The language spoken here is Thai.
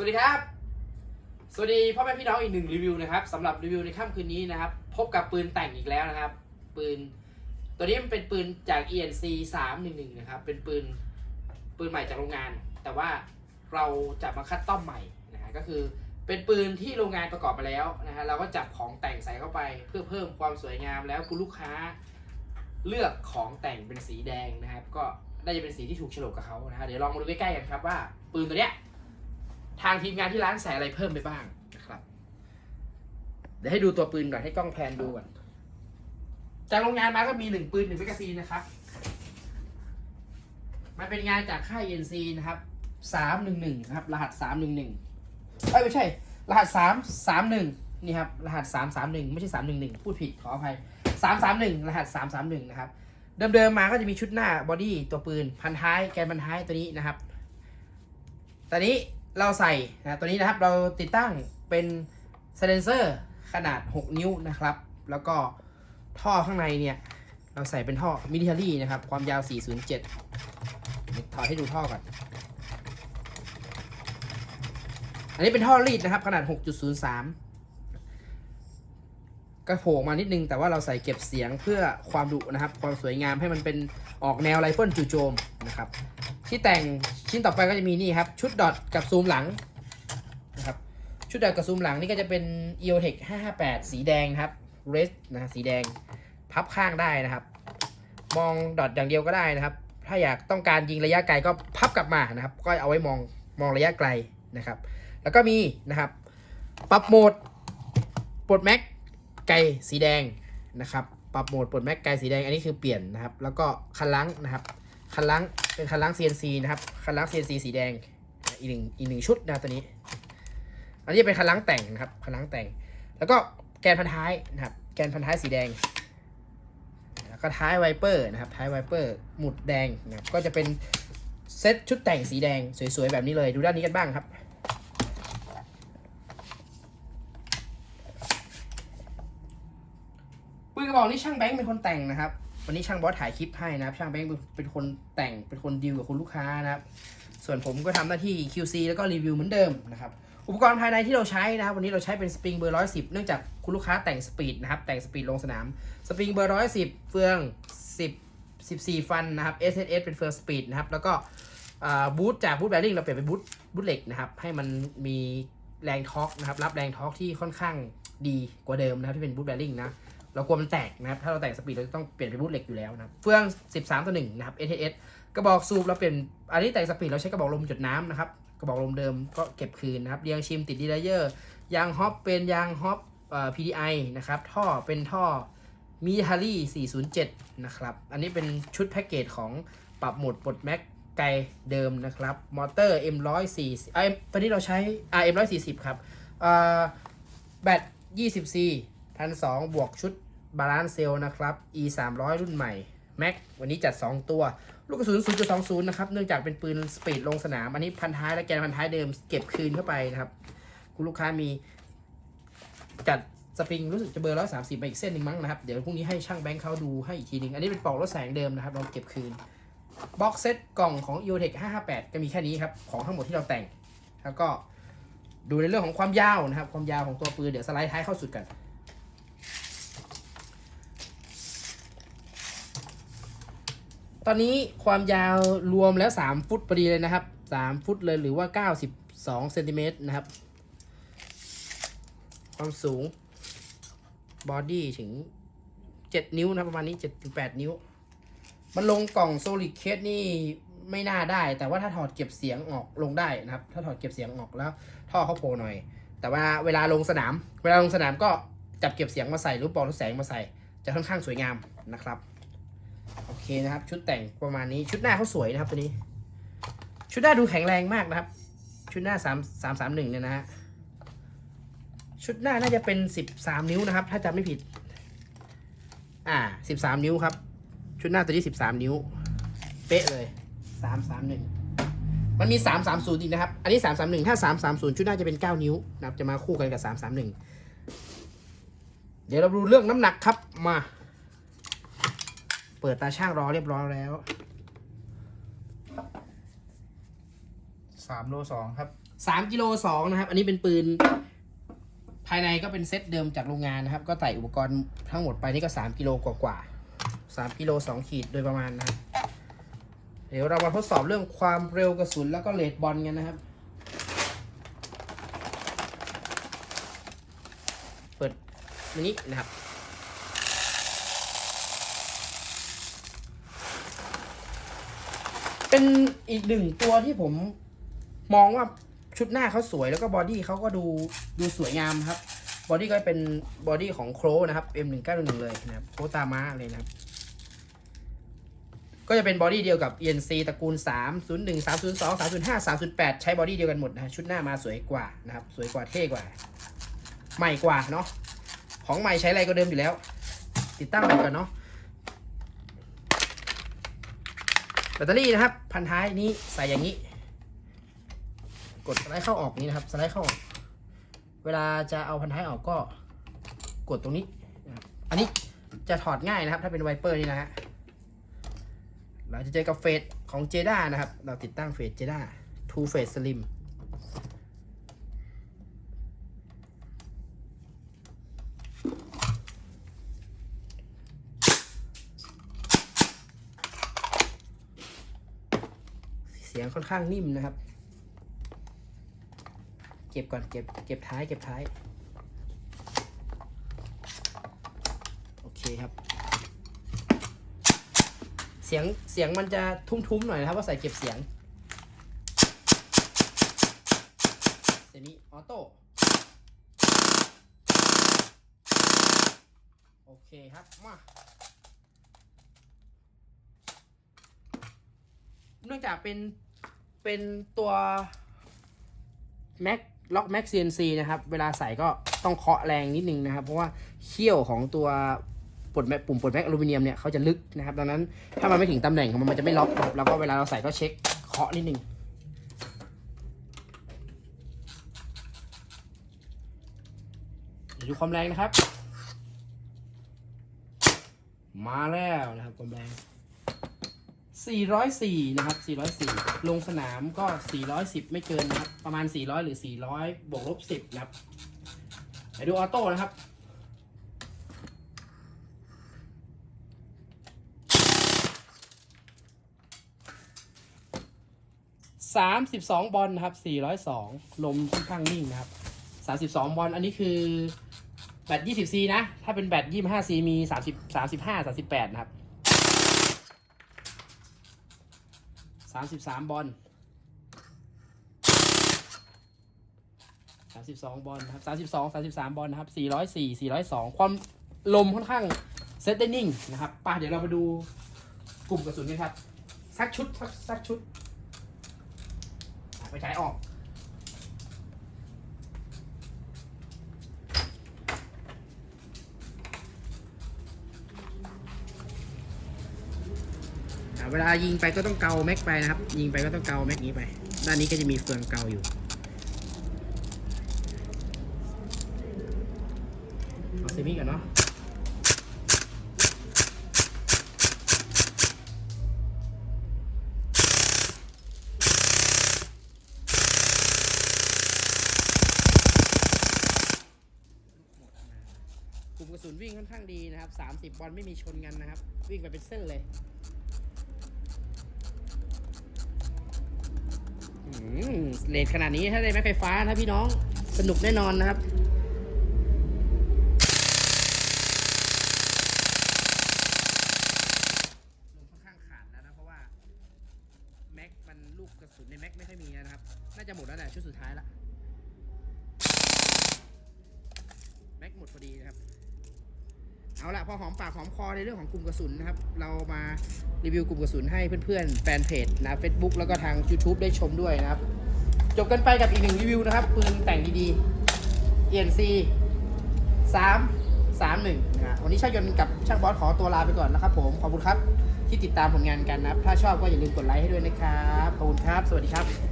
สวัสดีครับ สวัสดีพ่อแม่พี่น้องอีกหนึ่งรีวิวนะครับสำหรับรีวิวในค่ำคืนนี้นะครับ พบกับปืนแต่งอีกแล้วนะครับ ปืน ตัวนี้มันเป็นปืนจาก ENC 311นะครับ เป็นปืนปืนใหม่จากโรงงาน แต่ว่าเราจะมาคัดต้อมใหม่นะฮะก็คือเป็นปืนที่โรงงานประกอบมาแล้วนะฮะเราก็จับของแต่งใส่เข้าไป เพื่อเพิ่มความสวยงามแล้วคุณลูกค้าเลือกของแต่งเป็นสีแดงนะครับ ก็น่าจะเป็นสีที่ถูกโฉลกกับเขานะฮะเดี๋ยวลองมาดูใกล้ๆกันครับว่า ปืนตัวเนี้ย ทางทีมงานที่ร้านใส่อะไรเพิ่มไปบ้างนะครับ เดี๋ยวให้ดูตัวปืนก่อนให้กล้องแพนดูก่อนจากโรงงานมาก็มีหนึ่งปืนหนึ่งแมกกาซีนนะครับ มันเป็นงานจากค่ายเอ็นซีนะครับสามหนึ่งหนึ่งครับ รหัสสามหนึ่งหนึ่งเอ้ยไม่ใช่ รหัสสามสามหนึ่งนี่ครับ รหัสสามสามหนึ่งไม่ใช่สามหนึ่งหนึ่งพูดผิดขออภัยสามสามหนึ่งรหัสสามสามหนึ่งนะครับเดิมๆมาก็จะมีชุดหน้าบอดี้ตัวปืนพันท้ายแกนพันท้ายตัวนี้นะครับตอนนี้ เราใส่นะตัวนี้นะครับเราติดตั้งเป็นเซเลนเซอร์ขนาด 6 นิ้วนะครับ แล้วก็ท่อข้างในเนี่ย เราใส่เป็นท่อมิลิเทอรี่นะครับ ความยาว 407ถอดให้ดูท่อก่อน อันนี้เป็นท่อรีดนะครับ ขนาด 6.03 ก็โผล่ออกมานิดนึง แต่ว่าเราใส่เก็บเสียงเพื่อความดุนะครับ ความสวยงามให้มันเป็นออกแนวไรเฟิลจู่โจมนะครับ ที่แต่งชิ้นต่อไปก็จะมีนี่ครับชุดดอทกับซูมหลังนะครับชุดดอทกับซูมหลังนี่ก็จะเป็น EOTech 558 สีแดงครับ red นะฮะสีแดงพับข้างได้นะครับ มองดอทอย่างเดียวก็ได้นะครับ ถ้าอยากต้องการยิงระยะไกลก็พับกลับมานะครับ ก็เอาไว้มองมองระยะไกลนะครับ แล้วก็มีนะครับปรับโหมดปลดแม็กไกลสีแดงนะครับ ปรับโหมดปลดแม็กไกลสีแดงอันนี้คือเปลี่ยนนะครับ แล้วก็คันลังนะครับ คันล้าง เป็นคันล้าง CNC นะครับ คันล้าง CNC สีแดง อีกหนึ่งอีกหนึ่งชุดนะตัวนี้ อันนี้เป็นคันล้างแต่งนะครับ คันล้างแต่ง แล้วก็แกนพันท้ายนะครับ แกนพันท้ายสีแดง แล้วก็ท้ายไวเปอร์นะครับ ท้ายไวเปอร์ หมุดแดงนะครับ ก็จะเป็นเซตชุดแต่งสีแดงสวยๆแบบนี้เลย ดูด้านนี้กันบ้างครับปืนกระบอกนี้ช่างแบงค์เป็นคนแต่งนะครับ วันนี้ช่างบอสถ่ายคลิปให้นะครับ ช่างแบงค์เป็นคนแต่งเป็นคนดีลกับคุณลูกค้านะครับ ส่วนผมก็ทำหน้าที่ QC แล้วก็รีวิวเหมือนเดิมนะครับ อุปกรณ์ภายในที่เราใช้นะครับ วันนี้เราใช้เป็นสปริงเบอร์110เนื่องจากคุณลูกค้าแต่งสปีดนะครับ แต่งสปีดลงสนาม สปริงเบอร์110เฟือง10 14ฟันนะครับ SSS เป็นเฟืองสปีดนะครับ แล้วก็บูทจากบูทแบริ่งเราเปลี่ยนเป็นบูทบูทเหล็กนะครับ ให้มันมีแรงท็อกนะครับ รับแรงท็อกที่ค่อนข้างดีกว่าเดิมนะครับที่เป็นบูทแบริ่งนะ เรากลัวมันแตกนะครับ ถ้าเราแต่งสปีดเราจะต้องเปลี่ยนเป็นบูทเหล็กอยู่แล้วนะครับเฟือง 13ต่อ1นะครับ SSS กระบอกสูบเราเปลี่ยนอันนี้แต่งสปีดเราใช้กระบอกลมจุดน้ำนะครับกระบอกลมเดิมก็เก็บคืนนะครับเรียงชิมติดดีไลเยอร์ยางฮอปเป็นยางฮอปเอ่อ PDI นะครับท่อเป็นท่อมิฮารี่407 นะครับ อันนี้เป็นชุดแพ็กเกจของปรับโหมดปลดแม็กไกลเดิมนะครับ มอเตอร์ M140 อ่าตอนนี้เราใช้ RM140 ครับอ่าแบต 20C พันสองบวกชุด บาลานซ์เซลนะครับ E 300รุ่นใหม่แม็กวันนี้จัด 2 ตัว ลูกกระสุน 0.20 นะครับ เนื่องจากเป็นปืนสปีดลงสนาม อันนี้พันท้ายและแกนพันท้ายเดิมเก็บคืนเข้าไปนะครับ คุณลูกค้ามีจัดสปริงรู้สึกจะเบอร์130มาอีกเส้นหนึ่งมั้งนะครับ เดี๋ยวพรุ่งนี้ให้ช่างแบงค์เขาดูให้อีกทีหนึ่งอันนี้เป็นปลอกรถแสงเดิมนะครับ เราเก็บคืนบ็อกเซตกล่องของ e o t e c h 558 ก็มีแค่นี้ครับ ของทั้งหมดที่เราแต่ง แล้วก็ดูในเรื่องของความยาวนะครับ ความยาวของตัวปืน เดี๋ยวสไลด์ท้ายเข้าสุดกัน ตอนนี้ความยาวรวมแล้ว 3 ฟุตพอดีเลยนะครับ 3 ฟุตเลยหรือว่า 92เซนติเมตรนะครับ ความสูงบอดี้ถึง 7 นิ้วนะประมาณนี้7-8 นิ้ว มันลงกล่องโซลิดเคสนี่ไม่น่าได้ แต่ว่าถ้าถอดเก็บเสียงออกลงได้นะครับ ถ้าถอดเก็บเสียงออกแล้วท่อเขาโผล่หน่อย แต่ว่าเวลาลงสนาม เวลาลงสนามก็จับเก็บเสียงมาใส่หรือปลอกรถแสงมาใส่ จะค่อนข้างสวยงามนะครับ เคนะครับ ชุดแต่งประมาณนี้ชุดหน้าเขาสวยนะครับตัวนี้ ชุดหน้าดูแข็งแรงมากนะครับ ชุดหน้าสามสามสามหนึ่งเนี่ยนะฮะชุดหน้าน่าจะเป็นสิบสามนิ้วนะครับ ถ้าจำไม่ผิด อ่าสิบสามนิ้วครับ ชุดหน้าตัวนี้สิบสามนิ้ว เป๊ะเลยสามสามหนึ่งมันมีสามสามศูนย์อีกนะครับ อันนี้สามสามหนึ่งถ้าสามสามศูนย์ชุดหน้าจะเป็นเก้านิ้วนะครับจะมาคู่กันกับสามสามหนึ่งเดี๋ยวเราดูเรื่องน้ำหนักครับมา เปิดตาช่างรอเรียบร้อยแล้วสามโลสองครับสามกิโลสองนะครับ อันนี้เป็นปืน ภายในก็เป็นเซตเดิมจากโรงงานนะครับ ก็ใส่อุปกรณ์ทั้งหมดไปนี่ก็สามกิโลกว่าๆสามกิโลสองขีดโดยประมาณนะครับ เดี๋ยวเรามาทดสอบเรื่องความเร็วกระสุนแล้วก็เลดบอลกันนะครับ เปิดอันนี้นะครับ เป็นอีกหนึ่งตัวที่ผมมองว่าชุดหน้าเขาสวยแล้วก็บอดี้เขาก็ดูดูสวยงามครับ บอดี้ก็เป็นบอดี้ของโครนะครับ M1911 เลยนะครับโคตามาเลยนะครับ ก็จะเป็นบอดี้เดียวกับ ENC ตระกูล 301 302 305 308 ใช้บอดี้เดียวกันหมดนะชุดหน้ามาสวยกว่านะครับ สวยกว่าเท่กว่า ใหม่กว่าเนาะของใหม่ใช้อะไรก็เดิมอยู่แล้ว ติดตั้งไปก่อนเนาะ แบตเตอรี่นะครับ พันท้ายนี้ใส่อย่างนี้ กดสไลด์เข้าออกนี้นะครับ สไลด์เข้าออก เวลาจะเอาพันท้ายออกก็กดตรงนี้นะครับอันนี้จะถอดง่ายนะครับ ถ้าเป็นไวเปอร์นี่นะฮะเราจะเจอกับเฟสของเจด้านะครับ เราติดตั้งเฟสเจด้า Two Phase Slim ียงค่อนข้างนิ่มนะครับ เก็บก่อนเก็บเก็บท้ายเก็บท้าย โอเคครับ เสียงเสียงมันจะทุ้มๆหน่อยนะครับว่าใส่เก็บเสียงเซมิออโต้โอเคครับมาเนื่องจากเป็น เป็นตัวแม็กล็อกแม็ก CNC นะครับ เวลาใส่ก็ต้องเคาะแรงนิดนึงนะครับ เพราะว่าเขี้ยวของตัวปลดแม็กปุ่มปลดแม็กอลูมิเนียมเนี่ยเขาจะลึกนะครับ ดังนั้นถ้ามันไม่ถึงตำแหน่งของมันมันจะไม่ล็อกครับแล้วก็เวลาเราใส่ก็เช็คเคาะนิดนึงดูความแรงนะครับ มาแล้วนะครับความแรง 404 นะครับ 404 ลงสนามก็ 410 ไม่เกินนะครับ ประมาณ 400 หรือ 400 บวกลบ 10 นะครับไปดูออโต้นะครับ 32 บอลนะครับ 402 ลมค่อนข้างนิ่งนะครับ 32 บอล อันนี้คือแบต 20C นะ ถ้าเป็นแบต 25C มี 30 35 38 นะครับ สามสิบสามบอลสามสิบสองบอลนะครับสามสิบสองสามสิบสามบอลนะครับสี่ร้อยสี่สี่ร้อยสองความลมค่อนข้างเซตได้นิ่งนะครับป่ะเดี๋ยวเรามาดูกลุ่มกระสุนกันครับ สักชุด สักสักชุดอะไปใช้ออก เวลายิงไปก็ต้องเกาแม็กไปนะครับ ยิงไปก็ต้องเกาแม็กนี้ไป ด้านนี้ก็จะมีเฟืองเกาอยู่เอาเซมิก่อนเนาะกลุ่มกระสุนวิ่งค่อนข้างดีนะครับ 30 บอลไม่มีชนกันนะครับ วิ่งไปเป็นเส้นเลย อืม เลทขนาดนี้ถ้าได้แม็กไฟฟ้านะพี่น้องสนุกแน่นอนนะครับลมค่อนข้างขาดแล้วนะเพราะว่าแม็กมันลูกกระสุนในแม็กไม่ค่อยมีนะครับ น่าจะหมดแล้วแหละชุดสุดท้ายละแม็กหมดพอดีนะครับ เอาละพอหอมปากหอมคอในเรื่องของกลุ่มกระสุนนะครับ เรามารีวิวกลุ่มกระสุนให้เพื่อนๆ แฟนเพจนะ Facebook แล้วก็ทาง YouTube ได้ชมด้วยนะครับ จบกันไปกับอีกหนึ่งรีวิวนะครับปืนแต่งดีๆ ENC 3 3 1นะฮะวันนี้ช่างยนต์กับช่างบอสขอตัวลาไปก่อนนะครับผม ขอบคุณครับที่ติดตามผลงานกันนะครับ ถ้าชอบก็อย่าลืมกดไลค์ให้ด้วยนะครับ ขอบคุณครับ สวัสดีครับ